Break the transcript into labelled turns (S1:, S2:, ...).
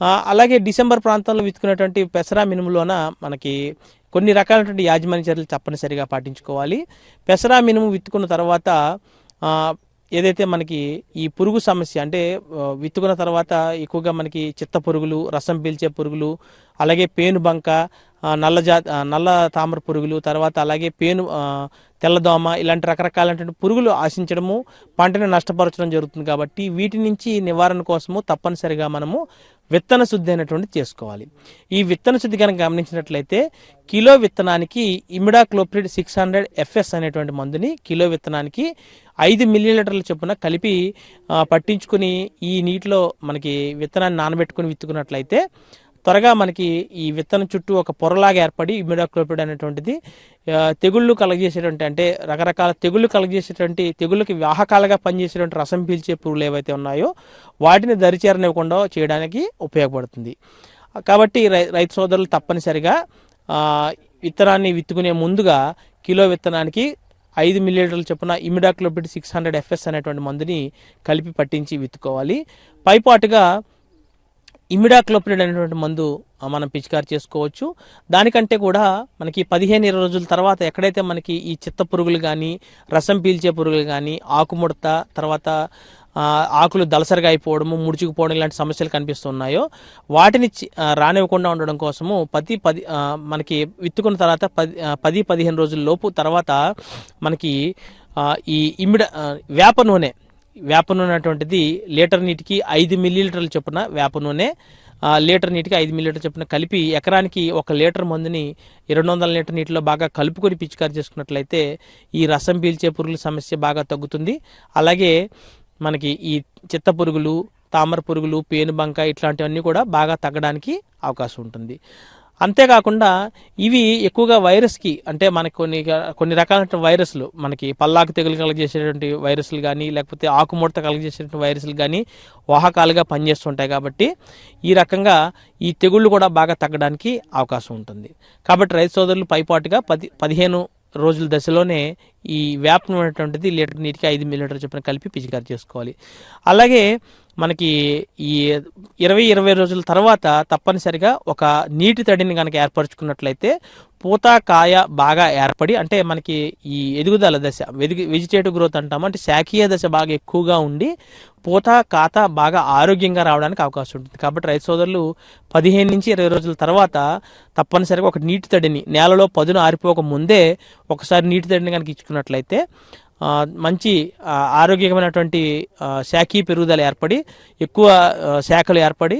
S1: అలాగే డిసెంబర్ ప్రాంతంలో విత్తుకున్నటువంటి పెసరా మినుములోన మనకి కొన్ని రకాలైనటువంటి యాజమాన్య చర్యలు తప్పనిసరిగా పాటించుకోవాలి. పెసరా మినుము విత్తుకున్న తర్వాత ఏదైతే మనకి ఈ పురుగు సమస్య అంటే విత్తుకున్న తర్వాత ఎక్కువగా మనకి చిత్త పురుగులు రసం పీల్చే పురుగులు అలాగే పేను బంక నల్ల జా నల్ల తామర పురుగులు తర్వాత అలాగే పేను తెల్లదోమ ఇలాంటి రకరకాలైనటువంటి పురుగులు ఆశించడము పంటను నష్టపరచడం జరుగుతుంది కాబట్టి వీటి నుంచి నివారణ కోసము తప్పనిసరిగా మనము విత్తన శుద్ధి అనేటువంటి చేసుకోవాలి. ఈ విత్తన శుద్ధి కనుక గమనించినట్లయితే కిలో విత్తనానికి ఇమిడాక్లోప్రిడ్ సిక్స్ హండ్రెడ్ ఎఫ్ఎస్ అనేటువంటి మందుని కిలో విత్తనానికి ఐదు మిల్లీలీటర్ల చొప్పున కలిపి పట్టించుకుని ఈ నీటిలో మనకి విత్తనాన్ని నానబెట్టుకుని విత్తుకున్నట్లయితే త్వరగా మనకి ఈ విత్తనం చుట్టూ ఒక పొరలాగా ఏర్పడి ఇమిడాక్లోపిడ్ అనేటువంటిది తెగుళ్ళు కలగజేసేటువంటి అంటే రకరకాల తెగుళ్ళు కలగజేసేటువంటి తెగుళ్ళకి వాహకాలుగా పనిచేసేటువంటి రసం పీల్చే పురుగులు ఏవైతే ఉన్నాయో వాటిని దరిచేరనివ్వకుండా చేయడానికి ఉపయోగపడుతుంది. కాబట్టి రై రైతు సోదరులు తప్పనిసరిగా విత్తనాన్ని విత్తుకునే ముందుగా కిలో విత్తనానికి ఐదు మిల్లీలీటర్ల చొప్పున ఇమిడాక్లోపిడ్ సిక్స్ హండ్రెడ్ ఎఫ్ఎస్ అనేటువంటి మందుని కలిపి పట్టించి విత్తుకోవాలి. పైపాటుగా ఇమిడాక్లోపిడ్ అనేటువంటి మందు మనం పిచికారి చేసుకోవచ్చు. దానికంటే కూడా మనకి పదిహేను ఇరవై రోజుల తర్వాత ఎక్కడైతే మనకి ఈ చిత్త పురుగులు కానీ రసం పీల్చే పురుగులు కానీ ఆకుముడత తర్వాత ఆకులు దలసరిగా అయిపోవడము ముడుచుకుపోవడం ఇలాంటి సమస్యలు కనిపిస్తున్నాయో వాటిని రానివ్వకుండా ఉండడం కోసము పది పది మనకి విత్తుకున్న తర్వాత పది పది పదిహేను రోజుల లోపు తర్వాత మనకి ఈ ఇమిడ వేప నూనె వేప నూనె అటువంటిది లీటర్ నీటికి ఐదు మిల్లీలీటర్ల చొప్పున వేప నూనె లీటర్ నీటికి ఐదు మిల్లీలీటర్ చొప్పున కలిపి ఎకరానికి ఒక లీటర్ మందుని రెండు వందల లీటర్ నీటిలో బాగా కలుపుకొని పిచికారి చేసుకున్నట్లయితే ఈ రసం పీల్చే పురుగుల సమస్య బాగా తగ్గుతుంది. అలాగే మనకి ఈ చిత్త పురుగులు తామర పురుగులు పేనుబంక ఇట్లాంటివన్నీ కూడా బాగా తగ్గడానికి అవకాశం ఉంటుంది. అంతేకాకుండా ఇవి ఎక్కువగా వైరస్కి అంటే మనకి కొన్ని కొన్ని రకాల వైరస్లు మనకి పల్లాకు తెగులు కలగజేసేటువంటి వైరస్లు కానీ లేకపోతే ఆకుముడత కలగజేసేటువంటి వైరస్లు కానీ వాహకాలుగా పనిచేస్తుంటాయి కాబట్టి ఈ రకంగా ఈ తెగుళ్ళు కూడా బాగా తగ్గడానికి అవకాశం ఉంటుంది. కాబట్టి రైతు సోదరులు పైపాటుగా పది పదిహేను రోజుల దశలోనే ఈ వేప నూనెటువంటిది లీటర్ నీటికి ఐదు మిల్లీలీటర్ చొప్పున కలిపి పిచికారి చేసుకోవాలి. అలాగే మనకి ఈ ఇరవై ఇరవై రోజుల తర్వాత తప్పనిసరిగా ఒక నీటి తడిని కనుక ఏర్పరచుకున్నట్లయితే పూత కాయ బాగా ఏర్పడి అంటే మనకి ఈ ఎదుగుదల దశ వెదిగి వెజిటేటివ్ గ్రోత్ అంటాము అంటే శాఖీయ దశ బాగా ఎక్కువగా ఉండి పూత కాత బాగా ఆరోగ్యంగా రావడానికి అవకాశం ఉంటుంది. కాబట్టి రైతు సోదరులు పదిహేను నుంచి ఇరవై రోజుల తర్వాత తప్పనిసరిగా ఒక నీటి తడిని నేలలో పదును ఆరిపోక ముందే ఒకసారి నీటి తడిని కనుక చేస్తున్నట్లయితే ఆ, మంచి ఆరోగ్యకరమైనటువంటి శాఖీ పెరుగుదల ఏర్పడి ఎక్కువ శాఖలు ఏర్పడి